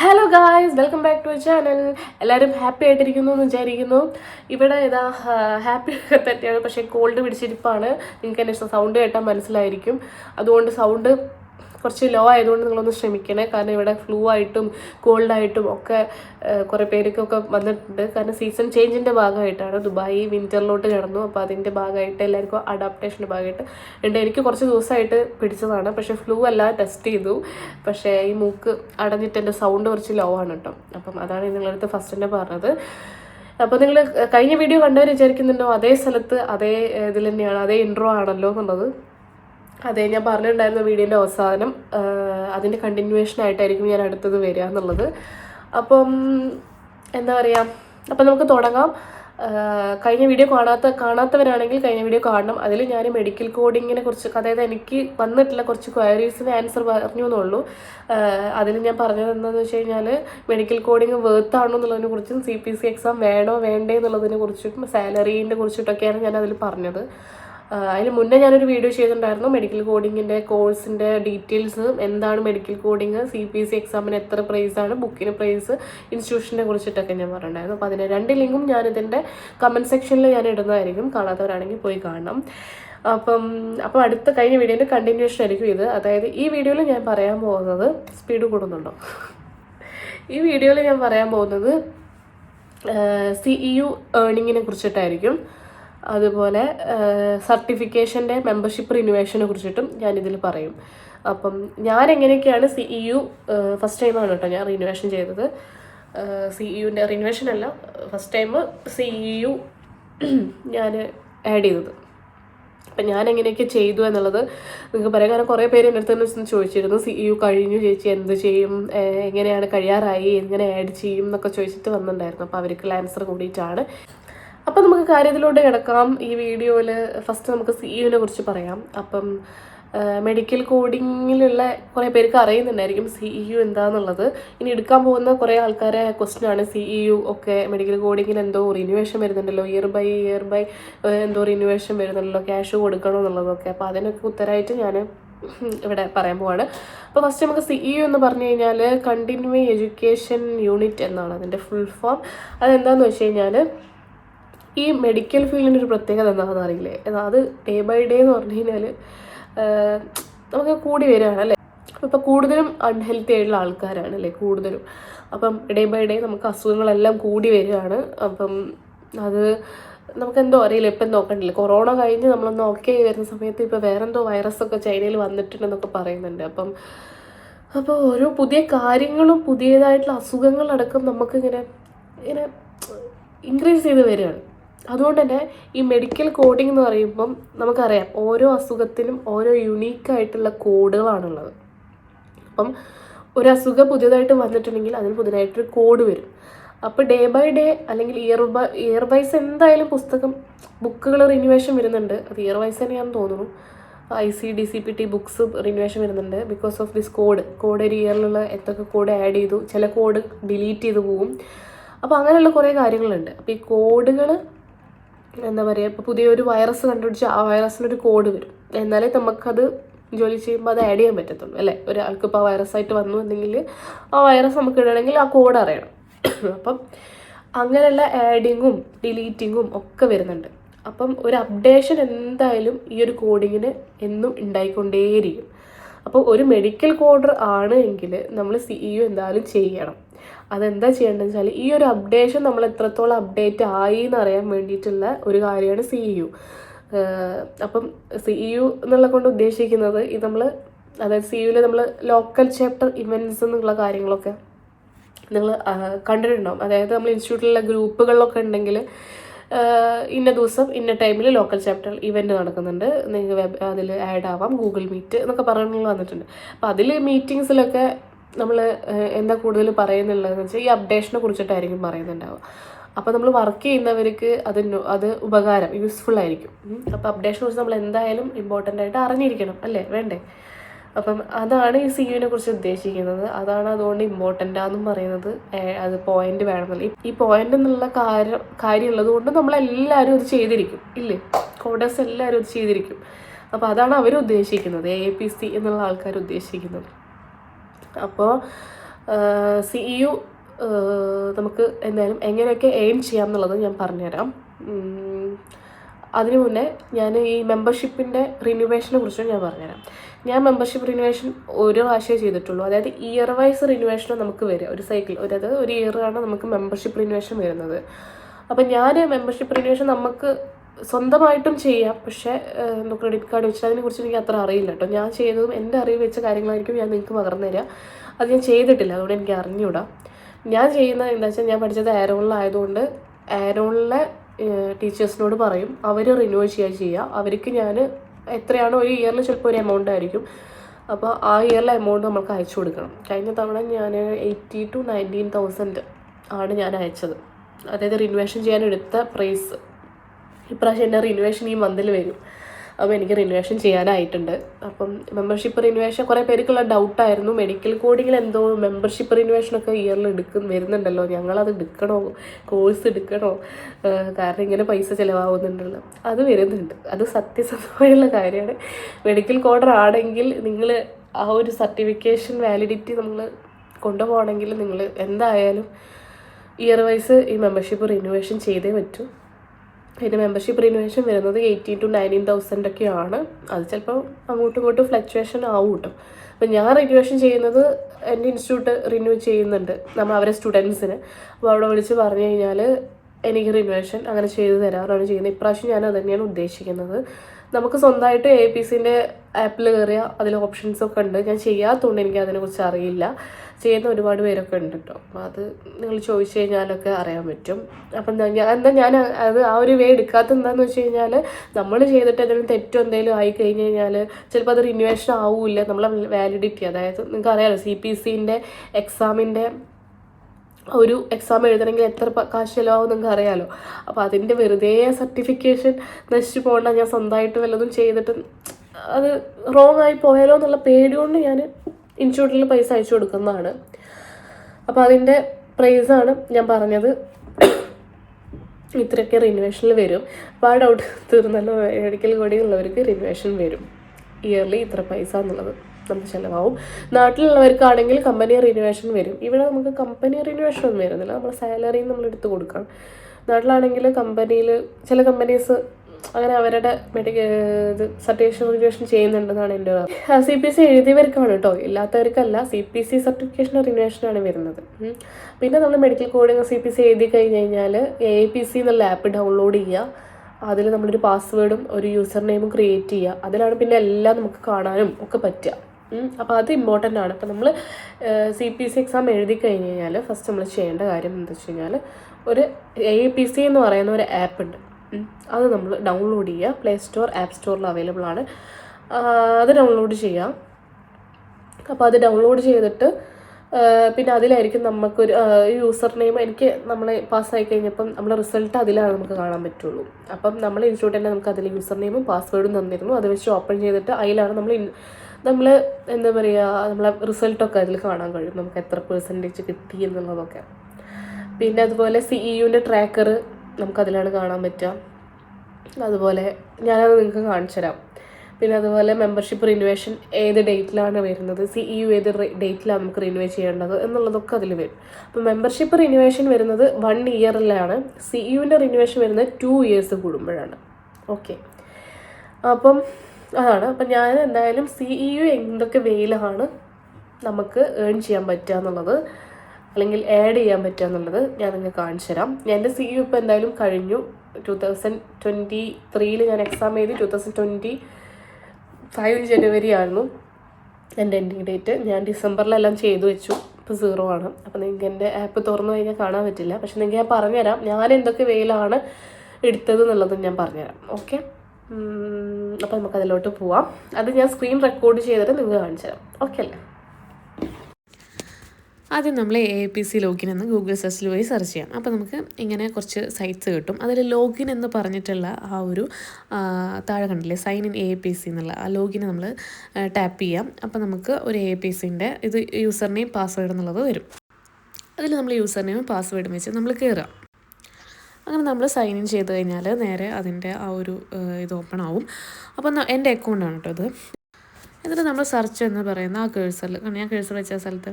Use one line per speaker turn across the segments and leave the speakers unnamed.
Hello guys welcome back to channel എല്ലാവരും happy ആയിട്ടിരിക്കുന്നു എന്ന് വിചാരിക്കുന്നു. ഇവിടെ ഇതാ ഹാപ്പി ഒക്കെ പക്ഷേ കോൾഡ് പിടിച്ചിരിപ്പാണ്. നിങ്ങൾക്ക് എന്റെ സൗണ്ട് കേട്ടാൽ മനസ്സിലായിരിക്കും. അതുകൊണ്ട് സൗണ്ട് കുറച്ച് ലോ ആയതുകൊണ്ട് നിങ്ങളൊന്ന് ശ്രമിക്കണേ. കാരണം ഇവിടെ ഫ്ലൂ ആയിട്ടും കോൾഡായിട്ടും ഒക്കെ ആ, കുറേ പേർക്കൊക്കെ വന്നിട്ടുണ്ട്. കാരണം സീസൺ ചേഞ്ചിന്റെ ഭാഗമായിട്ടാണ് ദുബായി വിന്ററിലോട്ട് കിടന്നു. അപ്പോൾ അതിന്റെ ഭാഗമായിട്ട് എല്ലാവർക്കും അഡാപ്റ്റേഷന്റെ ഭാഗമായിട്ട് ഉണ്ട്. എനിക്ക് കുറച്ച് ദിവസമായിട്ട് പിടിച്ചതാണ്. പക്ഷേ ഫ്ലൂ അല്ല ടെസ്റ്റ് ചെയ്തു. പക്ഷേ ഈ മൂക്ക് അടഞ്ഞിട്ട് എന്റെ സൗണ്ട് കുറച്ച് ലോ ആണ് കേട്ടോ. അപ്പം അതാണ് നിങ്ങളടുത്ത് ഫസ്റ്റ് തന്നെ പറഞ്ഞത്. അപ്പോൾ നിങ്ങൾ കഴിഞ്ഞ വീഡിയോ കണ്ടവർ വിചാരിക്കുന്നുണ്ടോ അതേ സ്ഥലത്ത് അതേ ഇതിൽ തന്നെയാണ് അതേ ഇൻട്രോ ആണല്ലോ എന്നുള്ളത്? അതെ ഞാൻ പറഞ്ഞിട്ടുണ്ടായിരുന്ന വീഡിയോന്റെ അവസാനം. അതിന്റെ കണ്ടിന്യൂവേഷൻ ആയിട്ടായിരിക്കും ഞാൻ അടുത്തത് വരിക എന്നുള്ളത്. അപ്പം എന്താ പറയുക അപ്പം നമുക്ക് തുടങ്ങാം. കഴിഞ്ഞ വീഡിയോ കാണാത്ത കാണാത്തവരാണെങ്കിൽ കഴിഞ്ഞ വീഡിയോ കാണണം. അതിൽ ഞാൻ മെഡിക്കൽ കോഡിങ്ങിനെ കുറിച്ച് അതായത് എനിക്ക് വന്നിട്ടുള്ള കുറച്ച് ക്വയറീസിന് ആൻസർ പറഞ്ഞു എന്നുള്ളൂ. അതിൽ ഞാൻ പറഞ്ഞത് എന്താണെന്ന് വെച്ച് കഴിഞ്ഞാൽ മെഡിക്കൽ കോഡിങ് വേർത്ത് ആണോ എന്നുള്ളതിനെ കുറിച്ചും സി പി സി എക്സാം വേണോ വേണ്ടേ എന്നുള്ളതിനെ കുറിച്ചും സാലറീന്റെ കുറിച്ചിട്ടൊക്കെയാണ് ഞാൻ അതിൽ പറഞ്ഞത്. അതിന് മുന്നേ ഞാനൊരു വീഡിയോ ചെയ്തിട്ടുണ്ടായിരുന്നു. മെഡിക്കൽ കോഡിങ്ങിന്റെ കോഴ്സിന്റെ ഡീറ്റെയിൽസ് എന്താണ് medical coding C P S C എക്സാമിന് എത്ര പ്രൈസ് ആണ് ബുക്കിന് പ്രൈസ് ഇൻസ്റ്റിറ്റ്യൂഷനെ കുറിച്ചിട്ടൊക്കെ ഞാൻ പറഞ്ഞിട്ടുണ്ടായിരുന്നു. അപ്പോൾ അതിന്റെ രണ്ട് ലിങ്കും ഞാൻ ഞാനിതിന്റെ കമന്റ് സെക്ഷനിൽ ഞാൻ ഇടുന്നതായിരിക്കും. കാണാത്തവരാണെങ്കിൽ പോയി കാണണം. അപ്പം അപ്പോൾ അടുത്ത കഴിഞ്ഞ വീഡിയോന്റെ കണ്ടിന്യൂഷൻ ആയിരിക്കും ഇത്. അതായത് ഈ വീഡിയോയിൽ ഞാൻ പറയാൻ പോകുന്നത് സ്പീഡ് കൂടുന്നുണ്ടോ? ഈ വീഡിയോയിൽ ഞാൻ പറയാൻ പോകുന്നത് സി ഇ യു ഏണിങ്ങിനെ കുറിച്ചിട്ടായിരിക്കും. അതുപോലെ സർട്ടിഫിക്കേഷന്റെ മെമ്പർഷിപ്പ് റിനുവേഷനെ കുറിച്ചിട്ടും ഞാനിതിൽ പറയും. അപ്പം ഞാൻ എങ്ങനെയൊക്കെയാണ് സി ഇ യു ഫസ്റ്റ് ടൈമാണ് കേട്ടോ ഞാൻ റിനുവേഷൻ ചെയ്തത്. സി ഇ യുവിന്റെ റിനുവേഷൻ അല്ല first time C E U ഞാൻ ആഡ് ചെയ്തത്. അപ്പം ഞാൻ എങ്ങനെയൊക്കെ ചെയ്തു എന്നുള്ളത് നിങ്ങൾക്ക് പറയാം കാരണം കുറേ പേര് എന്റെ അടുത്ത് തന്നെ ചോദിച്ചിരുന്നു സി യു കഴിഞ്ഞു ചേച്ചി എന്ത് ചെയ്യും എങ്ങനെയാണ് കഴിയാറായി എങ്ങനെ ആഡ് ചെയ്യും എന്നൊക്കെ ചോദിച്ചിട്ട് വന്നിട്ടുണ്ടായിരുന്നു. അപ്പോൾ അവർക്കുള്ള ആൻസർ കൂടിയിട്ടാണ്. അപ്പം നമുക്ക് കാര്യത്തിലോട്ട് കിടക്കാം. ഈ വീഡിയോയിൽ ഫസ്റ്റ് നമുക്ക് സി യുവിനെ കുറിച്ച് പറയാം. അപ്പം മെഡിക്കൽ കോഡിങ്ങിലുള്ള കുറേ പേർക്ക് അറിയുന്നുണ്ടായിരിക്കും സി ഇ യു എന്താണെന്നുള്ളത് ഇനി എടുക്കാൻ പോകുന്ന കുറേ ആൾക്കാരെ ക്വസ്റ്റിനാണ് സി ഇ യു ഒക്കെ മെഡിക്കൽ കോഡിങ്ങിൽ എന്തോ റിന്യൂവേഷൻ വരുന്നുണ്ടല്ലോ. ഇയർ ബൈ ഇയർ ബൈ എന്തോ റിന്യൂവേഷൻ വരുന്നുണ്ടല്ലോ. ക്യാഷ് കൊടുക്കണോ എന്നുള്ളതൊക്കെ. അപ്പോൾ അതിനൊക്കെ ഉത്തരമായിട്ട് ഞാൻ ഇവിടെ പറയാൻ പോവാണ്. അപ്പോൾ ഫസ്റ്റ് നമുക്ക് സി ഇ എന്ന് പറഞ്ഞു കഴിഞ്ഞാൽ കണ്ടിന്യൂ എഡ്യൂക്കേഷൻ യൂണിറ്റ് എന്നാണ് അതിന്റെ ഫുൾ ഫോം അതെന്താണെന്ന് വെച്ച് കഴിഞ്ഞാൽ ഈ മെഡിക്കൽ ഫീൽഡിന്റെ ഒരു പ്രത്യേകത എന്താണെന്ന് അറിയില്ലേ? അത് ഡേ ബൈ ഡേ എന്ന് പറഞ്ഞു കഴിഞ്ഞാൽ നമുക്ക് കൂടി വരികയാണ് അല്ലേ? ഇപ്പോൾ കൂടുതലും അൺഹെൽത്തി ആയിട്ടുള്ള ആൾക്കാരാണ് അല്ലേ കൂടുതലും. അപ്പം ഡേ ബൈ ഡേ നമുക്ക് അസുഖങ്ങളെല്ലാം കൂടി വരികയാണ്. അപ്പം അത് നമുക്ക് എന്തോ അറിയില്ല ഇപ്പം നോക്കണ്ടില്ല? കൊറോണ കഴിഞ്ഞ് നമ്മളൊന്ന് ഓക്കെ ആയി വരുന്ന സമയത്ത് ഇപ്പോൾ വേറെന്തോ വൈറസൊക്കെ ചൈനയിൽ വന്നിട്ടുണ്ടെന്നൊക്കെ പറയുന്നുണ്ട്. അപ്പം അപ്പോൾ ഓരോ പുതിയ കാര്യങ്ങളും പുതിയതായിട്ടുള്ള അസുഖങ്ങളടക്കം നമുക്കിങ്ങനെ ഇങ്ങനെ ഇൻക്രീസ് ചെയ്ത് വരികയാണ്. അതുകൊണ്ട് തന്നെ ഈ മെഡിക്കൽ കോഡിംഗ് എന്ന് പറയുമ്പം നമുക്കറിയാം ഓരോ അസുഖത്തിനും ഓരോ യുണീക്കായിട്ടുള്ള കോഡുകളാണുള്ളത് അപ്പം ഒരു അസുഖം പുതിയതായിട്ട് വന്നിട്ടുണ്ടെങ്കിൽ അതിന് പുതിയതായിട്ടൊരു കോഡ് വരും. അപ്പോൾ ഡേ ബൈ ഡേ അല്ലെങ്കിൽ ഇയർ ബൈ ഇയർ വൈസ് എന്തായാലും പുസ്തകം ബുക്കുകൾ റിന്യൂവേഷൻ വരുന്നുണ്ട്. അത് ഇയർ വൈസ് തന്നെയാണെന്ന് തോന്നുന്നു. I C D C P T books renovation വരുന്നുണ്ട് because of this code code ഒരു ഇയറിലുള്ള എന്തൊക്കെ കോഡ് ആഡ് ചെയ്തു ചില കോഡ് ഡിലീറ്റ് ചെയ്തു പോകും. അപ്പോൾ അങ്ങനെയുള്ള കുറേ കാര്യങ്ങളുണ്ട്. അപ്പോൾ ഈ കോഡുകൾ എന്താ പറയുക ഇപ്പോൾ പുതിയൊരു വൈറസ് കണ്ടുപിടിച്ച് ആ വൈറസിനൊരു കോഡ് വരും. എന്നാലേ നമുക്കത് ജോലി ചെയ്യുമ്പോൾ അത് ആഡ് ചെയ്യാൻ പറ്റത്തുള്ളൂ അല്ലേ? ഒരാൾക്ക് ഇപ്പോൾ ആ വൈറസായിട്ട് വന്നു എന്നെങ്കിൽ ആ വൈറസ് നമുക്ക് ഇടണമെങ്കിൽ ആ കോഡ് അറിയണം. അപ്പം അങ്ങനെയുള്ള ആഡിങ്ങും ഡിലീറ്റിങ്ങും ഒക്കെ വരുന്നുണ്ട്. അപ്പം ഒരു അപ്ഡേഷൻ എന്തായാലും ഈ ഒരു കോഡിങ്ങിന് എന്നും ഉണ്ടായിക്കൊണ്ടേയിരിക്കും. അപ്പോൾ ഒരു മെഡിക്കൽ കോഡർ ആണ് എങ്കിൽ നമ്മൾ സിഇഒ എന്തായാലും ചെയ്യണം. അതെന്താ ചെയ്യേണ്ടതെന്ന് വെച്ചാൽ ഈ ഒരു അപ്ഡേഷൻ നമ്മൾ എത്രത്തോളം അപ്ഡേറ്റ് ആയി എന്ന് അറിയാൻ വേണ്ടിയിട്ടുള്ള ഒരു കാര്യമാണ് സി യു അപ്പം സി യു എന്നുള്ള കൊണ്ട് ഉദ്ദേശിക്കുന്നത് ഇത് നമ്മൾ അതായത് സി യുവിൽ നമ്മൾ ലോക്കൽ ചാപ്റ്റർ ഇവന്റ്സ് എന്നുള്ള കാര്യങ്ങളൊക്കെ നിങ്ങൾ കണ്ടിട്ടുണ്ടാവും. അതായത് നമ്മൾ ഇൻസ്റ്റിറ്റ്യൂട്ടിലുള്ള ഗ്രൂപ്പുകളിലൊക്കെ ഉണ്ടെങ്കിൽ ഇന്ന ദിവസം ഇന്ന ടൈമിൽ ലോക്കൽ ചാപ്റ്റർ ഇവന്റ് നടക്കുന്നുണ്ട്. നിങ്ങൾക്ക് വെബ് അതിൽ ആഡ് ആവാം. ഗൂഗിൾ മീറ്റ് എന്നൊക്കെ പറഞ്ഞുള്ള വന്നിട്ടുണ്ട്. അപ്പോൾ അതിൽ മീറ്റിങ്സിലൊക്കെ നമ്മൾ എന്താ കൂടുതൽ പറയുന്നുള്ളതെന്ന് വെച്ചാൽ ഈ അപ്ഡേഷനെ കുറിച്ചിട്ടായിരിക്കും പറയുന്നുണ്ടാവുക. അപ്പോൾ നമ്മൾ വർക്ക് ചെയ്യുന്നവർക്ക് അത് അത് ഉപകാരം യൂസ്ഫുൾ ആയിരിക്കും. അപ്പോൾ അപ്ഡേഷനെ കുറിച്ച് നമ്മൾ എന്തായാലും ഇമ്പോർട്ടന്റ് ആയിട്ട് അറിഞ്ഞിരിക്കണം അല്ലേ? വേണ്ടേ? അപ്പം അതാണ് ഈ സി യുവിനെ കുറിച്ച് ഉദ്ദേശിക്കുന്നത്. അതാണ് അതുകൊണ്ട് ഇമ്പോർട്ടന്റ് ആണെന്നും പറയുന്നത്. അത് പോയിന്റ് വേണമെന്നില്ല. ഈ- പോയിന്റ് എന്നുള്ള കാര്യം കാര്യം ഉള്ളത് കൊണ്ട് നമ്മളെല്ലാവരും ഇത് ചെയ്തിരിക്കും ഇല്ലേ? കോഡേഴ്സ് എല്ലാവരും ഇത് ചെയ്തിരിക്കും. അപ്പോൾ അതാണ് അവർ ഉദ്ദേശിക്കുന്നത് എ പി സി എന്നുള്ള ആൾക്കാർ ഉദ്ദേശിക്കുന്നത്. അപ്പോൾ സി യു നമുക്ക് എന്തായാലും എങ്ങനെയൊക്കെ എയിം ചെയ്യാം എന്നുള്ളത് ഞാൻ പറഞ്ഞുതരാം. അതിനു മുന്നേ ഞാൻ ഈ മെമ്പർഷിപ്പിന്റെ റിന്യൂവേഷനെ കുറിച്ചും ഞാൻ പറഞ്ഞുതരാം. ഞാൻ മെമ്പർഷിപ്പ് റിന്യൂവേഷൻ ഒരു പ്രാവശ്യമേ ചെയ്തിട്ടുള്ളൂ. അതായത് ഇയർ വൈസ് റിന്യൂവേഷൻ നമുക്ക് വരിക. ഒരു സൈക്കിൾ അതായത് ഒരു ഇയറാണ് നമുക്ക് മെമ്പർഷിപ്പ് റിന്യൂവേഷൻ വരുന്നത്. അപ്പം ഞാൻ മെമ്പർഷിപ്പ് റിന്യൂവേഷൻ നമുക്ക് സ്വന്തമായിട്ടും ചെയ്യാം. പക്ഷേ എന്താ ക്രെഡിറ്റ് കാർഡ് വെച്ചിട്ട് അതിനെക്കുറിച്ച് എനിക്ക് അത്ര അറിയില്ല കേട്ടോ. ഞാൻ ചെയ്തതും എന്റെ അറിവ് വെച്ച കാര്യങ്ങളായിരിക്കും ഞാൻ നിങ്ങൾക്ക് പകർന്നു തരിക. അത് ഞാൻ ചെയ്തിട്ടില്ല. അതുകൊണ്ട് എനിക്ക് അറിഞ്ഞൂടാ ഞാൻ ചെയ്യുന്നത് എന്താ വെച്ചാൽ ഞാൻ പഠിച്ചത് ആയതുകൊണ്ട് ആരോണിലെ ടീച്ചേഴ്സിനോട് പറയും അവർ റിന്യൂ ചെയ്യുക ചെയ്യുക അവർക്ക് ഞാൻ എത്രയാണോ ഒരു ഇയറിൽ ചിലപ്പോൾ ഒരു എമൗണ്ട് ആയിരിക്കും. അപ്പോൾ ആ ഇയറിലെ എമൗണ്ട് നമുക്ക് അയച്ചു കൊടുക്കണം. കഴിഞ്ഞ തവണ ഞാൻ എയ്റ്റി ടു നയന്റീൻ തൗസൻഡ് ആണ് ഞാൻ അയച്ചത്. അതായത് റിന്യൂവേഷൻ ചെയ്യാൻ എടുത്ത പ്രൈസ് ഇപ്രാവശ്യം എന്റെ റിനുവേഷൻ ഈ മന്തിൽ വരും. അപ്പോൾ എനിക്ക് റിനുവേഷൻ ചെയ്യാനായിട്ടുണ്ട്. അപ്പം മെമ്പർഷിപ്പ് റിനുവേഷൻ കുറേ പേർക്കുള്ള ഡൗട്ടായിരുന്നു മെഡിക്കൽ കോഡിങ്ങിൽ എന്തോ മെമ്പർഷിപ്പ് റിനുവേഷനൊക്കെ ഇയറിൽ എടുക്കും വരുന്നുണ്ടല്ലോ. ഞങ്ങളത് എടുക്കണോ? കോഴ്സ് എടുക്കണോ? കാരണം ഇങ്ങനെ പൈസ ചിലവാകുന്നുണ്ടല്ലോ. അത് വരുന്നുണ്ട്. അത് സത്യസന്ധമായുള്ള കാര്യമാണ്. മെഡിക്കൽ കോഡർ ആണെങ്കിൽ നിങ്ങൾ ആ ഒരു സർട്ടിഫിക്കേഷൻ വാലിഡിറ്റി നമ്മൾ കൊണ്ടുപോകണമെങ്കിൽ നിങ്ങൾ എന്തായാലും ഇയർ വൈസ് ഈ മെമ്പർഷിപ്പ് റിനുവേഷൻ ചെയ്തേ പറ്റൂ. പിന്നെ മെമ്പർഷിപ്പ് റിനുവേഷൻ വരുന്നത് എയ്റ്റീൻ ടു നയന്റീൻ തൗസൻഡ് ഒക്കെയാണ്. അത് ചിലപ്പോൾ അങ്ങോട്ടും ഇങ്ങോട്ടും ഫ്ലക്ച്വേഷൻ ആവും കേട്ടോ അപ്പം ഞാൻ റിന്യൂവേഷൻ ചെയ്യുന്നത് എന്റെ ഇൻസ്റ്റിറ്റ്യൂട്ട് റിന്യൂ ചെയ്യുന്നുണ്ട്. നമ്മൾ അവരെ സ്റ്റുഡൻസിന് അപ്പോൾ അവിടെ വിളിച്ച് പറഞ്ഞു കഴിഞ്ഞാൽ എനിക്ക് റിന്യൂവേഷൻ അങ്ങനെ ചെയ്തു തരാറാണ് ചെയ്യുന്നത്. ഇപ്രാവശ്യം ഞാൻ തന്നെയാണ് ഉദ്ദേശിക്കുന്നത്. നമുക്ക് സ്വന്തമായിട്ട് എ പി സിന്റെ ആപ്പിൽ കയറിയ അതിൽ ഓപ്ഷൻസ് ഒക്കെ ഉണ്ട്. ഞാൻ ചെയ്യാത്തതുകൊണ്ട് എനിക്ക് അതിനെക്കുറിച്ച് അറിയില്ല. ചെയ്യുന്ന ഒരുപാട് പേരൊക്കെ ഉണ്ട് കേട്ടോ അപ്പോൾ അത് നിങ്ങൾ ചോദിച്ചു കഴിഞ്ഞാലൊക്കെ അറിയാൻ പറ്റും. അപ്പം എന്താ ഞാൻ എന്താ ഞാൻ അത് ആ ഒരു വേ എടുക്കാത്ത എന്താണെന്ന് വെച്ച് കഴിഞ്ഞാൽ നമ്മൾ ചെയ്തിട്ട് എന്തെങ്കിലും തെറ്റോ എന്തെങ്കിലും ആയി കഴിഞ്ഞ് കഴിഞ്ഞാൽ ചിലപ്പോൾ അത് റിന്യൂവേഷൻ ആവില്ല. നമ്മളെ വാലിഡിറ്റി. അതായത് നിങ്ങൾക്ക് അറിയാലോ സി പി സിന്റെ എക്സാമിന്റെ ഒരു എക്സാം എഴുതണമെങ്കിൽ എത്ര കാശ് ചിലവാകും നിങ്ങൾക്ക് അറിയാലോ. അപ്പോൾ അതിന്റെ വെറുതെ സർട്ടിഫിക്കേഷൻ നശിച്ചു പോകണ്ട. ഞാൻ സ്വന്തമായിട്ട് വല്ലതും ചെയ്തിട്ട് അത് റോങ് ആയി പോയാലോ എന്നുള്ള പേടി കൊണ്ട് ഞാൻ ഇൻസ്റ്റിറ്റ്യൂട്ടിൽ പൈസ അയച്ചു കൊടുക്കുന്നതാണ്. അപ്പോൾ അതിന്റെ പ്രൈസാണ് ഞാൻ പറഞ്ഞത്. ഇത്രയൊക്കെ റിനുവേഷനിൽ വരും. അപ്പോൾ ആ ഡൗട്ട് തീർന്നല്ലോ. മെഡിക്കൽ കോഡിങ്ങുള്ളവർക്ക് റിനുവേഷൻ വരും. ഇയർലി ഇത്ര പൈസ എന്നുള്ളത് നമുക്ക് ചിലവാകും നാട്ടിലുള്ളവർക്കാണെങ്കിൽ കമ്പനി റിനുവേഷൻ വരും. ഇവിടെ നമുക്ക് കമ്പനി റിനുവേഷൻ ഒന്നും വരുന്നില്ല. നമ്മുടെ സാലറി നമ്മൾ എടുത്തു കൊടുക്കണം. നാട്ടിലാണെങ്കിൽ കമ്പനിയിൽ ചില കമ്പനീസ് അങ്ങനെ അവരുടെ മെഡിക്കൽ ഇത് സർട്ടിഫിക്കേഷൻ റിനുവേഷൻ ചെയ്യുന്നുണ്ടെന്നാണ് എന്റെ സി പി സി എഴുതിയവർക്കാണ് കേട്ടോ. ഇല്ലാത്തവർക്കല്ല സി പി സി സർട്ടിഫിക്കേഷൻ റിനുവേഷനാണ് വരുന്നത്. പിന്നെ നമ്മൾ medical coding C P C എഴുതി കഴിഞ്ഞ് കഴിഞ്ഞാൽ എ പി സി എന്നുള്ള ആപ്പ് ഡൗൺലോഡ് ചെയ്യുക. അതിൽ നമ്മളൊരു പാസ്വേഡും ഒരു യൂസർ നെയിമും ക്രിയേറ്റ് ചെയ്യുക. അതിലാണ് പിന്നെ എല്ലാം നമുക്ക് കാണാനും ഒക്കെ പറ്റുക. അപ്പോൾ അത് ഇമ്പോർട്ടന്റ് ആണ്. അപ്പോൾ നമ്മൾ സി പി സി എക്സാം എഴുതി കഴിഞ്ഞ് കഴിഞ്ഞാൽ ഫസ്റ്റ് നമ്മൾ ചെയ്യേണ്ട കാര്യം എന്താ വെച്ച് കഴിഞ്ഞാൽ ഒരു എ പി സി എന്ന് പറയുന്ന ഒരു ആപ്പ് ഉണ്ട്. അത് നമ്മൾ ഡൗൺലോഡ് ചെയ്യുക. പ്ലേ സ്റ്റോർ ആപ്പ് സ്റ്റോറിൽ അവൈലബിൾ ആണ്. അത് ഡൗൺലോഡ് ചെയ്യാം അപ്പോൾ അത് ഡൗൺലോഡ് ചെയ്തിട്ട് പിന്നെ അതിലായിരിക്കും നമുക്കൊരു യൂസർ നെയിം എനിക്ക് നമ്മൾ പാസ്സായി കഴിഞ്ഞപ്പം നമ്മളെ റിസൾട്ട് അതിലാണ് നമുക്ക് കാണാൻ പറ്റുള്ളൂ. അപ്പം നമ്മൾ ഇൻസ്റ്റിറ്റ്യൂട്ട് തന്നെ നമുക്ക് അതിൽ യൂസർ നെയിമും പാസ്വേഡും തന്നിരുന്നു. അത് വെച്ച് ഓപ്പൺ ചെയ്തിട്ട് അതിലാണ് നമ്മൾ നമ്മൾ എന്താ പറയുക നമ്മളെ റിസൾട്ടൊക്കെ അതിൽ കാണാൻ കഴിയും. നമുക്ക് എത്ര പെർസെന്റേജ് കിട്ടി എന്നുള്ളതൊക്കെ. പിന്നെ അതുപോലെ സി ഇ യുവിന്റെ ട്രാക്കർ നമുക്കതിലാണ് കാണാൻ പറ്റുക. അതുപോലെ ഞാനത് നിങ്ങൾക്ക് കാണിച്ചു തരാം പിന്നെ അതുപോലെ മെമ്പർഷിപ്പ് റിനുവേഷൻ ഏത് ഡേറ്റിലാണ് വരുന്നത്? സി ഇ യു ഏത് ഡേറ്റിലാണ് നമുക്ക് റിനുവേ ചെയ്യേണ്ടത് എന്നുള്ളതൊക്കെ അതിൽ വരും. അപ്പോൾ മെമ്പർഷിപ്പ് റിനുവേഷൻ വരുന്നത് വൺ ഇയറിലാണ് സി യുവിന്റെ റിനുവേഷൻ വരുന്നത് ടു ഇയേഴ്സ് കൂടുമ്പോഴാണ്. ഓക്കെ അപ്പം അതാണ്. അപ്പം ഞാൻ എന്തായാലും സി ഇ യു എന്തൊക്കെ വെയിലാണ് നമുക്ക് ഏൺ ചെയ്യാൻ പറ്റുക എന്നുള്ളത് അല്ലെങ്കിൽ ആഡ് ചെയ്യാൻ പറ്റുക എന്നുള്ളത് ഞാൻ നിങ്ങൾക്ക് കാണിച്ചു തരാം. എന്റെ സി യു ഇപ്പോൾ എന്തായാലും കഴിഞ്ഞു. ടു തൗസൻഡ് ട്വന്റി ത്രീയിൽ ഞാൻ എക്സാം എഴുതി two thousand twenty five January ആയിരുന്നു. എന്റെ എൻഡിങ് ഡേറ്റ് ഞാൻ ഡിസംബറിലെല്ലാം ചെയ്തു വെച്ചു. ഇപ്പോൾ സീറോ ആണ്. അപ്പോൾ നിങ്ങൾക്ക് എന്റെ ആപ്പ് തുറന്നു കഴിഞ്ഞാൽ കാണാൻ പറ്റില്ല. പക്ഷെ നിങ്ങൾക്ക് ഞാൻ പറഞ്ഞുതരാം. ഞാൻ എന്തൊക്കെ വെയിലാണ് എടുത്തത് എന്നുള്ളതും ഞാൻ പറഞ്ഞുതരാം. ഓക്കെ അപ്പോൾ നമുക്കതിലോട്ട് പോവാം. അത് ഞാൻ സ്ക്രീൻ റെക്കോർഡ് ചെയ്തിട്ട് നിങ്ങൾക്ക് കാണിച്ചു തരാം. ഓക്കെ അല്ലേ?
ആദ്യം നമ്മൾ എ പി സി ലോഗിൻ എന്ന് ഗൂഗിൾ സെർച്ചിൽ പോയി സെർച്ച് ചെയ്യാം. അപ്പോൾ നമുക്ക് ഇങ്ങനെ കുറച്ച് സൈറ്റ്സ് കിട്ടും. അതിൽ ലോഗിൻ എന്ന് പറഞ്ഞിട്ടുള്ള ആ ഒരു താഴെ കണ്ടില്ലേ sign in A P C എന്നുള്ള ആ ലോഗിനെ നമ്മൾ ടാപ്പ് ചെയ്യാം. അപ്പോൾ നമുക്ക് ഒരു എ പി സിന്റെ ഇത് യൂസർ നെയിം പാസ്വേഡ് എന്നുള്ളത് വരും. അതിൽ നമ്മൾ യൂസർ നെയിം പാസ്വേഡും വെച്ച് നമ്മൾ കയറാം അങ്ങനെ നമ്മൾ സൈൻ ഇൻ ചെയ്ത് കഴിഞ്ഞാൽ നേരെ അതിന്റെ ആ ഒരു ഇത് ഓപ്പൺ ആവും. അപ്പോൾ എന്റെ അക്കൗണ്ടാണ് കേട്ടോ ഇത്. എന്നിട്ട് നമ്മൾ സെർച്ച് എന്ന് പറയുന്ന ആ കേഴ്സറിൽ ഞാൻ കേഴ്സർ വെച്ച സ്ഥലത്ത്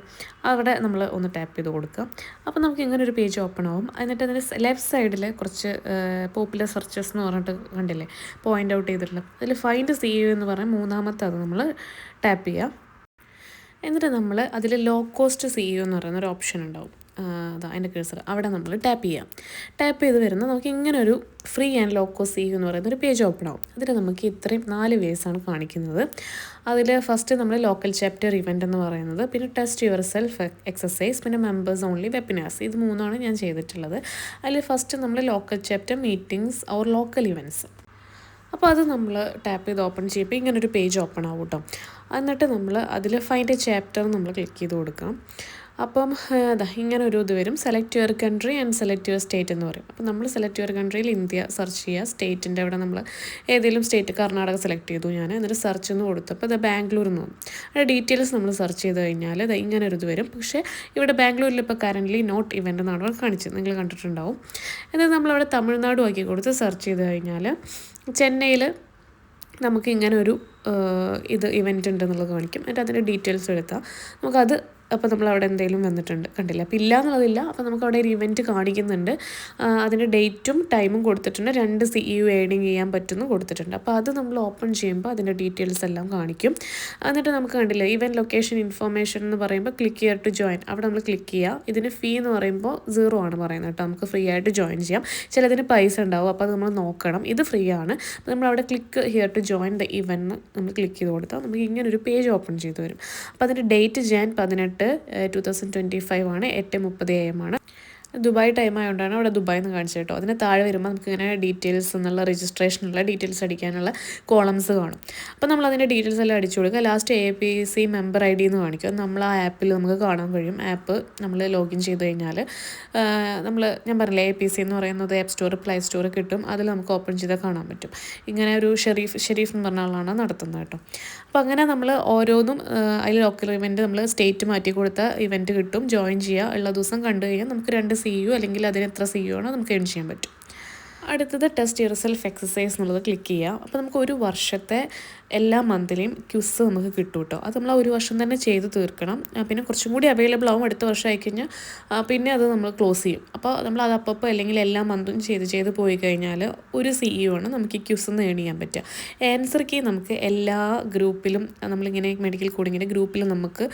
അവിടെ നമ്മൾ ഒന്ന് ടാപ്പ് ചെയ്ത് കൊടുക്കുക. അപ്പോൾ നമുക്ക് ഇങ്ങനെ ഒരു പേജ് ഓപ്പൺ ആവും. എന്നിട്ട് അതിന്റെ ലെഫ്റ്റ് സൈഡിൽ കുറച്ച് പോപ്പുലർ സെർച്ചസ് എന്ന് പറഞ്ഞിട്ട് കണ്ടില്ലേ? പോയിന്റ് ഔട്ട് ചെയ്തിട്ടുള്ളത് അതിൽ ഫൈൻഡ് സി യു എന്ന് പറഞ്ഞാൽ മൂന്നാമത്തെ അത് നമ്മൾ ടാപ്പ് ചെയ്യുക എന്നിട്ട് നമ്മൾ അതിൽ ലോ കോസ്റ്റ് സി യു എന്ന് പറയുന്ന ഒരു ഓപ്ഷൻ ഉണ്ടാവും. അതാ അതിന്റെ കേസർ അവിടെ നമ്മൾ ടാപ്പ് ചെയ്യാം. ടാപ്പ് ചെയ്ത് വരുന്ന നമുക്ക് ഇങ്ങനെ ഒരു free and low cost C എന്ന് പറയുന്ന ഒരു പേജ് ഓപ്പൺ ആവും. അതിൽ നമുക്ക് ഇത്രയും നാല് വേസ് ആണ് കാണിക്കുന്നത്. അതിൽ ഫസ്റ്റ് നമ്മൾ ലോക്കൽ ചാപ്റ്റർ ഇവന്റ് എന്ന് പറയുന്നത് പിന്നെ ടെസ്റ്റ് യുവർ സെൽഫ് എക്സസൈസ് പിന്നെ മെമ്പേഴ്സ് ഓൺലി വെബിനാർസ് ഇത് മൂന്നാണ് ഞാൻ ചെയ്തിട്ടുള്ളത്. അതിൽ ഫസ്റ്റ് നമ്മൾ local chapter meetings or local events അപ്പോൾ അത് നമ്മൾ ടാപ്പ് ചെയ്ത് ഓപ്പൺ ചെയ്യുമ്പോൾ ഇങ്ങനൊരു പേജ് ഓപ്പൺ ആവും കേട്ടോ എന്നിട്ട് നമ്മൾ അതിൽ ഫൈൻഡ് എ ചാപ്റ്റർ നമ്മൾ ക്ലിക്ക് ചെയ്ത് കൊടുക്കാം അപ്പം അതാ ഇങ്ങനെ ഒരു ഇത് വരും. Select your country and select your state എന്ന് പറയും. അപ്പോൾ നമ്മൾ സെലക്ട് യുവർ കൺട്രിയിൽ ഇന്ത്യ സെർച്ച് ചെയ്യുക സ്റ്റേറ്റിന്റെ അവിടെ നമ്മൾ ഏതെങ്കിലും സ്റ്റേറ്റ് കർണാടക സെലക്ട് ചെയ്തു ഞാൻ. എന്നിട്ട് സെർച്ച് എന്ന് കൊടുത്തപ്പോൾ ഇത് ബാംഗ്ലൂർ എന്ന് വന്നു. അതിന്റെ ഡീറ്റെയിൽസ് നമ്മൾ സെർച്ച് ചെയ്ത് കഴിഞ്ഞാൽ ഇത് ഇങ്ങനെ ഒരു ഇത് വരും. പക്ഷേ ഇവിടെ ബാംഗ്ലൂരിൽ ഇപ്പോൾ കറന്റ്ലി നോട്ട് ഇവന്റ് എന്നാണ് അവിടെ കാണിച്ചത്. നിങ്ങൾ കണ്ടിട്ടുണ്ടാവും. എന്നിട്ട് നമ്മളവിടെ തമിഴ്നാട് ആക്കി കൊടുത്ത് സെർച്ച് ചെയ്ത് കഴിഞ്ഞാൽ ചെന്നൈയിൽ നമുക്ക് ഇങ്ങനെ ഒരു ഇത് ഇവന്റ് ഉണ്ടെന്നുള്ളത് കാണിക്കും. എന്നിട്ട് അതിന്റെ ഡീറ്റെയിൽസ് എടുത്താൽ നമുക്കത് അപ്പോൾ നമ്മൾ അവിടെ എന്തെങ്കിലും വന്നിട്ടുണ്ട്. കണ്ടില്ല? അപ്പോൾ ഇല്ല എന്നുള്ളതില്ല അപ്പോൾ നമുക്ക് അവിടെ ഒരു ഇവന്റ് കാണിക്കുന്നുണ്ട് അതിന്റെ ഡേറ്റും ടൈമും കൊടുത്തിട്ടുണ്ട്. രണ്ട് സി യു ഏഡിങ് ചെയ്യാൻ പറ്റുന്നു കൊടുത്തിട്ടുണ്ട്. അപ്പോൾ അത് നമ്മൾ ഓപ്പൺ ചെയ്യുമ്പോൾ അതിന്റെ ഡീറ്റെയിൽസ് എല്ലാം കാണിക്കും. എന്നിട്ട് നമുക്ക് കണ്ടില്ല? ഇവന്റ് ലൊക്കേഷൻ ഇൻഫർമേഷൻ എന്ന് പറയുമ്പോൾ ക്ലിക്ക് ചെയ്യാൻ ടു ജോയിൻ അവിടെ നമ്മൾ ക്ലിക്ക് ചെയ്യുക ഇതിന് ഫീ എന്ന് പറയുമ്പോൾ സീറോ ആണ് പറയുന്നത് കേട്ടോ. നമുക്ക് ഫ്രീ ആയിട്ട് ജോയിൻ ചെയ്യാം. ചിലതിന് പൈസ ഉണ്ടാവും. അപ്പോൾ നമ്മൾ നോക്കണം. ഇത് ഫ്രീ ആണ്. നമ്മൾ അവിടെ click here to join the event നമ്മൾ ക്ലിക്ക് ചെയ്ത് കൊടുത്താൽ നമുക്ക് ഇങ്ങനെ ഒരു പേജ് ഓപ്പൺ ചെയ്ത് വരും അപ്പോൾ അതിന്റെ ഡേറ്റ് ജാൻ പതിനെട്ട് ടു തൗസൻഡ് ട്വന്റി ഫൈവ് ആണ് എട്ട് മുപ്പത് എ എം ആണ്. ദുബായ് ടൈം ആയതുകൊണ്ടാണ് അവിടെ ദുബായ് എന്ന് കാണിച്ചത് കേട്ടോ. അതിന് താഴെ വരുമ്പോൾ നമുക്ക് ഇങ്ങനെ ഡീറ്റെയിൽസ് എന്നുള്ള രജിസ്ട്രേഷനുള്ള ഡീറ്റെയിൽസ് അടിക്കാനുള്ള കോളംസ് കാണും. അപ്പോൾ നമ്മൾ അതിന്റെ ഡീറ്റെയിൽസ് എല്ലാം അടിച്ചു കൊടുക്കുക. Last A P C member I D എന്ന് കാണിക്കും നമ്മൾ ആ ആപ്പിൽ നമുക്ക് കാണാൻ കഴിയും. ആപ്പ് നമ്മൾ ലോഗിൻ ചെയ്ത് കഴിഞ്ഞാൽ നമ്മൾ ഞാൻ പറഞ്ഞില്ലേ എ പി സി എന്ന് പറയുന്നത് ആപ്പ് സ്റ്റോർ പ്ലേ സ്റ്റോർ കിട്ടും. അതിൽ നമുക്ക് ഓപ്പൺ ചെയ്താൽ കാണാൻ പറ്റും. ഇങ്ങനെ ഒരു ഷെരീഫ് ഷെരീഫ് എന്ന് പറഞ്ഞ ആളാണ് നടത്തുന്നത് കേട്ടോ. അപ്പോൾ അങ്ങനെ നമ്മൾ ഓരോന്നും അതിൽ ലോക്കൽ ഇവന്റ് നമ്മൾ സ്റ്റേറ്റ് മാറ്റി കൊടുത്ത ഇവന്റ് കിട്ടും. ജോയിൻ ചെയ്യുക. ഉള്ള ദിവസം കണ്ടു കഴിഞ്ഞാൽ നമുക്ക് രണ്ട് സി യു അല്ലെങ്കിൽ അതിന് എത്ര സി യു ആണോ നമുക്ക് ഏൺ ചെയ്യാൻ പറ്റും. അടുത്തത് ടെസ്റ്റ് യുവർ സെൽഫ് എക്സസൈസ് എന്നുള്ളത് ക്ലിക്ക് ചെയ്യാം അപ്പോൾ നമുക്ക് ഒരു വർഷത്തെ എല്ലാ മന്തിലെയും ക്യുസ് നമുക്ക് കിട്ടും കേട്ടോ അത് നമ്മൾ ഒരു വർഷം തന്നെ ചെയ്ത് തീർക്കണം. പിന്നെ കുറച്ചും കൂടി അവൈലബിൾ ആവും അടുത്ത വർഷം ആയിക്കഴിഞ്ഞാൽ പിന്നെ അത് നമ്മൾ ക്ലോസ് ചെയ്യും. അപ്പോൾ നമ്മൾ അത് അപ്പപ്പോൾ അല്ലെങ്കിൽ എല്ലാ മന്തും ചെയ്ത് ചെയ്ത് പോയി കഴിഞ്ഞാൽ ഒരു സി ഇ ആണ് നമുക്ക് ഈ ക്യുസ് ഏൺ ചെയ്യാൻ പറ്റുക. ആൻസർ കീ നമുക്ക് എല്ലാ ഗ്രൂപ്പിലും നമ്മളിങ്ങനെ മെഡിക്കൽ കോഡിങ്ങിന്റെ ഗ്രൂപ്പിലും നമുക്ക്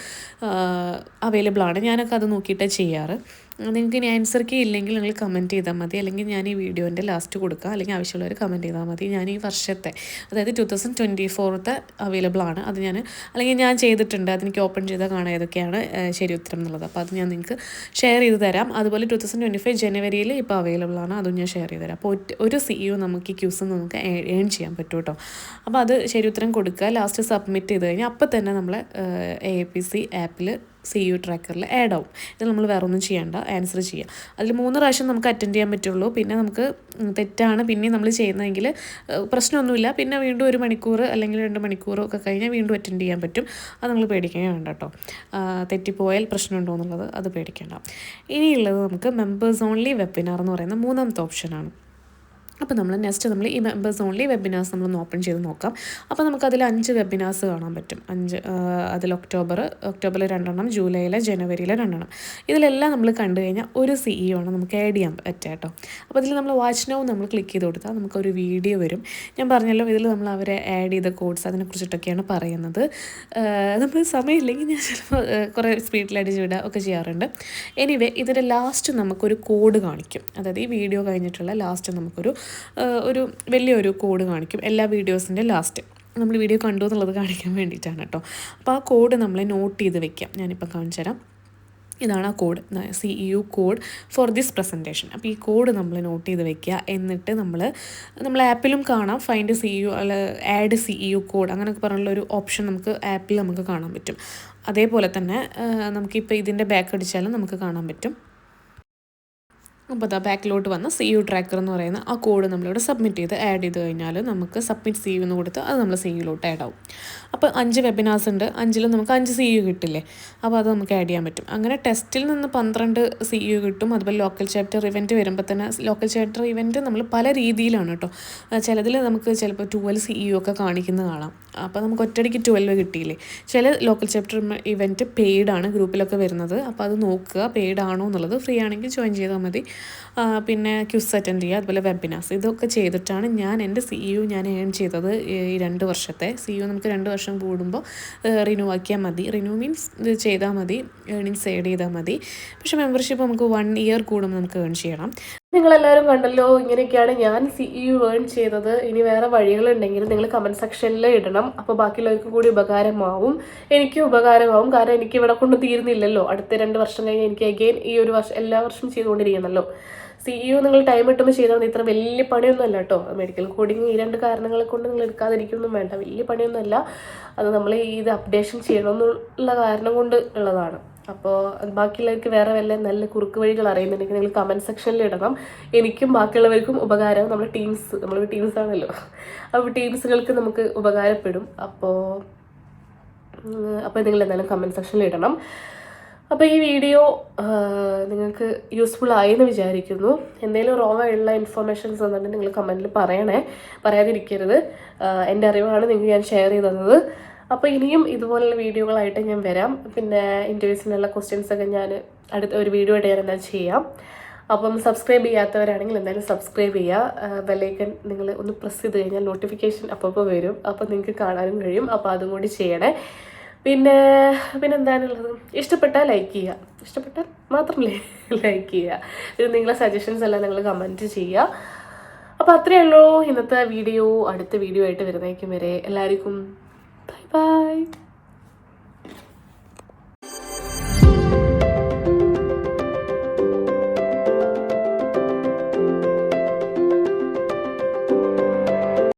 അവൈലബിൾ ആണ്. ഞാനൊക്കെ അത് നോക്കിയിട്ടേ ചെയ്യാറ്. നിങ്ങൾക്ക് ഇനി ആൻസർ കീ ഇല്ലെങ്കിൽ നിങ്ങൾ കമന്റ് ചെയ്താൽ മതി. അല്ലെങ്കിൽ ഞാൻ ഈ വീഡിയോന്റെ ലാസ്റ്റ് കൊടുക്കുക അല്ലെങ്കിൽ ആവശ്യമുള്ളവർ കമന്റ് ചെയ്താൽ മതി. ഞാൻ ഈ വർഷത്തെ അതായത് ടു തൗസൻഡ് ട്വന്റി ഫോർത്തെ അവൈലബിൾ ആണ്. അത് ഞാൻ അല്ലെങ്കിൽ ഞാൻ ചെയ്തിട്ടുണ്ട്. അതെനിക്ക് ഓപ്പൺ ചെയ്താൽ കാണാം ഏതൊക്കെയാണ് ശരി ഉത്തരം എന്നുള്ളത്. അപ്പോൾ അത് ഞാൻ നിങ്ങൾക്ക് ഷെയർ ചെയ്ത് തരാം. അതുപോലെ ടു തൗസൻഡ് ട്വന്റി ഫൈവ് ജനുവരിയിൽ ഇപ്പോൾ അവൈലബിൾ ആണ്. അതും ഞാൻ ഷെയർ ചെയ്ത് തരാം. അപ്പോൾ ഒരു സി യു നമുക്ക് ഈ ക്യൂസ് നമുക്ക് ഏൺ ചെയ്യാൻ പറ്റും കേട്ടോ. അപ്പോൾ അത് ശരി ഉത്തരം കൊടുക്കുക. ലാസ്റ്റ് സബ്മിറ്റ് ചെയ്ത് കഴിഞ്ഞാൽ അപ്പോൾ തന്നെ നമ്മൾ എ പി സി ആപ്പിൽ സി യു ട്രാക്കറിൽ ആഡ് ആവും. ഇത് നമ്മൾ വേറെ ഒന്നും ചെയ്യേണ്ട ആൻസർ ചെയ്യാം. അതിൽ മൂന്ന് പ്രാവശ്യം നമുക്ക് അറ്റൻഡ് ചെയ്യാൻ പറ്റുള്ളൂ. പിന്നെ നമുക്ക് തെറ്റാണ്. പിന്നെ നമ്മൾ ചെയ്യുന്നതെങ്കിൽ പ്രശ്നമൊന്നുമില്ല. പിന്നെ വീണ്ടും ഒരു മണിക്കൂർ അല്ലെങ്കിൽ രണ്ട് മണിക്കൂർ ഒക്കെ കഴിഞ്ഞാൽ വീണ്ടും അറ്റൻഡ് ചെയ്യാൻ പറ്റും. അത് നമ്മൾ പേടിക്കാൻ വേണ്ട കേട്ടോ. തെറ്റിപ്പോയാൽ പ്രശ്നമുണ്ടോ എന്നുള്ളത് അത് പേടിക്കേണ്ട. ഇനിയുള്ളത് നമുക്ക് മെമ്പേഴ്സ് ഓൺലി വെബിനാർ എന്ന് പറയുന്ന മൂന്നാമത്തെ ഓപ്ഷനാണ് അപ്പോൾ നമ്മൾ നെക്സ്റ്റ് നമ്മൾ ഈ മെമ്പേഴ്സ് ഓൺലി വെബിനാർസ് നമ്മളൊന്ന് ഓപ്പൺ ചെയ്ത് നോക്കാം. അപ്പോൾ നമുക്ക് നമുക്കതിൽ അഞ്ച് വെബിനാർസ് കാണാൻ പറ്റും. അഞ്ച് അതിൽ ഒക്ടോബർ ഒക്ടോബറിൽ രണ്ടെണ്ണം ജൂലൈയിലെ ജനുവരിയിലെ രണ്ടെണ്ണം. ഇതിലെല്ലാം നമ്മൾ കണ്ടു കഴിഞ്ഞാൽ ഒരു സി ഇ ആണ് നമുക്ക് ആഡ് ചെയ്യാൻ പറ്റുക കേട്ടോ അപ്പോൾ ഇതിൽ നമ്മൾ വാച്ച് നൗ നമ്മൾ ക്ലിക്ക് ചെയ്ത് കൊടുത്താൽ നമുക്കൊരു വീഡിയോ വരും. ഞാൻ പറഞ്ഞല്ലോ ഇതിൽ നമ്മൾ അവരെ ആഡ് ചെയ്ത കോഡ്സ് അതിനെക്കുറിച്ചിട്ടൊക്കെയാണ് പറയുന്നത്. നമ്മൾ സമയമില്ലെങ്കിൽ ഞാൻ ചിലപ്പോൾ കുറേ സ്പീഡിൽ അടിച്ച് വിടുക ഒക്കെ ചെയ്യാറുണ്ട്. എനിവേ ഇതിന്റെ ലാസ്റ്റ് നമുക്കൊരു കോഡ് കാണിക്കും. അതായത് ഈ വീഡിയോ കഴിഞ്ഞിട്ടുള്ള ലാസ്റ്റ് നമുക്കൊരു ഒരു വലിയൊരു കോഡ് കാണിക്കും. എല്ലാ വീഡിയോസിന്റെ ലാസ്റ്റ് നമ്മൾ വീഡിയോ കണ്ടു എന്നുള്ളത് കാണിക്കാൻ വേണ്ടിയിട്ടാണ് കേട്ടോ അപ്പോൾ ആ കോഡ് നമ്മൾ നോട്ട് ചെയ്ത് വെക്കാം. ഞാനിപ്പം കാണിച്ചു തരാം. ഇതാണ് ആ code C U code for this presentation അപ്പോൾ ഈ കോഡ് നമ്മൾ നോട്ട് ചെയ്ത് വെക്കുക. എന്നിട്ട് നമ്മൾ നമ്മൾ ആപ്പിലും കാണാം. ഫൈൻഡ് സി യു അല്ല ആഡ് സി യു കോഡ് അങ്ങനെയൊക്കെ പറഞ്ഞുള്ള ഒരു ഓപ്ഷൻ നമുക്ക് ആപ്പിൽ നമുക്ക് കാണാൻ പറ്റും. അതേപോലെ തന്നെ നമുക്കിപ്പോൾ ഇതിന്റെ ബാക്ക് അടിച്ചാലും നമുക്ക് കാണാൻ പറ്റും. അപ്പോൾ അതാ ബാക്കിലോട്ട് വന്ന സി യു ട്രാക്കർ എന്ന് പറയുന്ന ആ കോഡ് നമ്മളിവിടെ സബ്മിറ്റ് ചെയ്ത് ആഡ് ചെയ്ത് കഴിഞ്ഞാൽ നമുക്ക് സബ്മിറ്റ് സി യു എന്ന് കൊടുത്ത് അത് നമ്മൾ സി യുയിലോട്ട് ആഡ് ആവും. അപ്പോൾ അഞ്ച് വെബിനാർസ് ഉണ്ട്. അഞ്ചിൽ നമുക്ക് അഞ്ച് സി യു കിട്ടില്ലേ? അപ്പോൾ അത് നമുക്ക് ആഡ് ചെയ്യാൻ പറ്റും. അങ്ങനെ ടെസ്റ്റിൽ നിന്ന് പന്ത്രണ്ട് സി യു കിട്ടും. അതുപോലെ ലോക്കൽ ചാപ്റ്റർ ഇവന്റ് വരുമ്പോൾ തന്നെ ലോക്കൽ ചാപ്റ്റർ ഇവന്റ് നമ്മൾ പല രീതിയിലാണ് കേട്ടോ ചിലതിൽ നമുക്ക് ചിലപ്പോൾ ട്വൽവ് സി യു ഒക്കെ കാണിക്കുന്നത് കാണാം. അപ്പോൾ നമുക്ക് ഒറ്റയടിക്ക് ട്വൽവ് കിട്ടിയില്ലേ? ചില ലോക്കൽ ചാപ്റ്റർ ഇവന്റ് പെയ്ഡാണ് ഗ്രൂപ്പിലൊക്കെ വരുന്നത്. അപ്പോൾ അത് നോക്കുക പെയ്ഡ് ആണോ എന്നുള്ളത് ഫ്രീ ആണെങ്കിൽ ജോയിൻ ചെയ്താൽ മതി. പിന്നെ ക്യൂസ് അറ്റൻഡ് ചെയ്യുക അതുപോലെ വെബിനാർസ് ഇതൊക്കെ ചെയ്തിട്ടാണ് ഞാൻ എന്റെ സി യു ഞാൻ ഏൺ ചെയ്തത് ഈ രണ്ട് വർഷത്തെ. സി യു നമുക്ക് രണ്ട് വർഷം കൂടുമ്പോൾ റിന്യൂ ആക്കിയാൽ മതി. റിന്യൂ മീൻസ് ഇത് ചെയ്താൽ മതി ഏണിങ്സ് ഏഡ് ചെയ്താൽ മതി. പക്ഷേ മെമ്പർഷിപ്പ് നമുക്ക് വൺ ഇയർ കൂടുമ്പോൾ നമുക്ക് ഏൺ ചെയ്യണം.
നിങ്ങളെല്ലാവരും കണ്ടല്ലോ ഇങ്ങനെയൊക്കെയാണ് ഞാൻ സി യു ഏൺ ചെയ്തത്. ഇനി വേറെ വഴികളുണ്ടെങ്കിൽ നിങ്ങൾ കമന്റ് സെക്ഷനിൽ ഇടണം. അപ്പോൾ ബാക്കിയുള്ളവർക്കും കൂടി ഉപകാരമാവും. എനിക്കും ഉപകാരമാവും. കാരണം എനിക്ക് ഇവിടെ കൊണ്ട് തീരുന്നില്ലല്ലോ. അടുത്ത രണ്ട് വർഷം കഴിഞ്ഞ് എനിക്ക് അഗെയിൻ ഈ ഒരു വർഷം എല്ലാ വർഷവും ചെയ്തുകൊണ്ടിരിക്കണമല്ലോ. സി യു നിങ്ങൾ ടൈം കിട്ടുമ്പോൾ ചെയ്താൽ മതി. ഇത്ര വലിയ പണിയൊന്നും അല്ല കേട്ടോ. മെഡിക്കൽ കോഡിങ് ഈ രണ്ട് കാരണങ്ങളെ കൊണ്ട് നിങ്ങൾ എടുക്കാതിരിക്കൊന്നും വേണ്ട. വലിയ പണിയൊന്നുമല്ല. അത് നമ്മൾ ഇത് അപ്ഡേഷൻ ചെയ്യണമെന്നുള്ള കാരണം കൊണ്ട് ഉള്ളതാണ്. അപ്പോൾ ബാക്കിയുള്ളവർക്ക് വേറെ വല്ല നല്ല കുറുക്ക് വഴികൾ അറിയുന്നുണ്ടെങ്കിൽ നിങ്ങൾ കമന്റ് സെക്ഷനിൽ ഇടണം. എനിക്കും ബാക്കിയുള്ളവർക്കും ഉപകാരം നമ്മുടെ ടീംസ് നമ്മൾ ടീംസ് ആണല്ലോ. അപ്പോൾ ടീംസുകൾക്ക് നമുക്ക് ഉപകാരപ്പെടും. അപ്പോൾ അപ്പോൾ നിങ്ങൾ എന്തായാലും കമന്റ് സെക്ഷനിൽ ഇടണം. അപ്പോൾ ഈ വീഡിയോ നിങ്ങൾക്ക് യൂസ്ഫുൾ ആയെന്ന് വിചാരിക്കുന്നു. എന്തെങ്കിലും റോങ് ആയിട്ടുള്ള ഇൻഫർമേഷൻസ് വന്നിട്ടുണ്ടെങ്കിൽ നിങ്ങൾ കമന്റിൽ പറയണേ. പറയാതിരിക്കരുത്. എന്റെ അറിവാണ് നിങ്ങൾക്ക് ഞാൻ ഷെയർ ചെയ്ത് തന്നത് അപ്പോൾ ഇനിയും ഇതുപോലുള്ള വീഡിയോകളായിട്ട് ഞാൻ വരാം. പിന്നെ ഇന്റർവ്യൂസിനുള്ള ക്വസ്റ്റ്യൻസ് ഒക്കെ ഞാൻ അടുത്ത ഒരു വീഡിയോ ആയിട്ട് ഞാൻ എന്താ ചെയ്യാം. അപ്പം സബ്സ്ക്രൈബ് ചെയ്യാത്തവരാണെങ്കിൽ എന്തായാലും സബ്സ്ക്രൈബ് ചെയ്യുക. ബെല്ലൈക്കൻ നിങ്ങൾ ഒന്ന് പ്രസ് ചെയ്ത് കഴിഞ്ഞാൽ നോട്ടിഫിക്കേഷൻ അപ്പോൾ വരും. അപ്പോൾ നിങ്ങൾക്ക് കാണാനും കഴിയും. അപ്പോൾ അതും കൂടി ചെയ്യണേ. പിന്നെ പിന്നെ എന്താണുള്ളത്? ഇഷ്ടപ്പെട്ടാൽ ലൈക്ക് ചെയ്യുക. ഇഷ്ടപ്പെട്ടാൽ മാത്രം ലൈക്ക് ചെയ്യുക. പിന്നെ നിങ്ങളെ സജഷൻസ് എല്ലാം നിങ്ങൾ കമന്റ് ചെയ്യുക. അപ്പോൾ അത്രയേ ഉള്ളൂ. ഇന്നത്തെ വീഡിയോ അടുത്ത വീഡിയോ ആയിട്ട് വരുന്നേക്കും വരെ. എല്ലാവർക്കും ബൈ ബൈ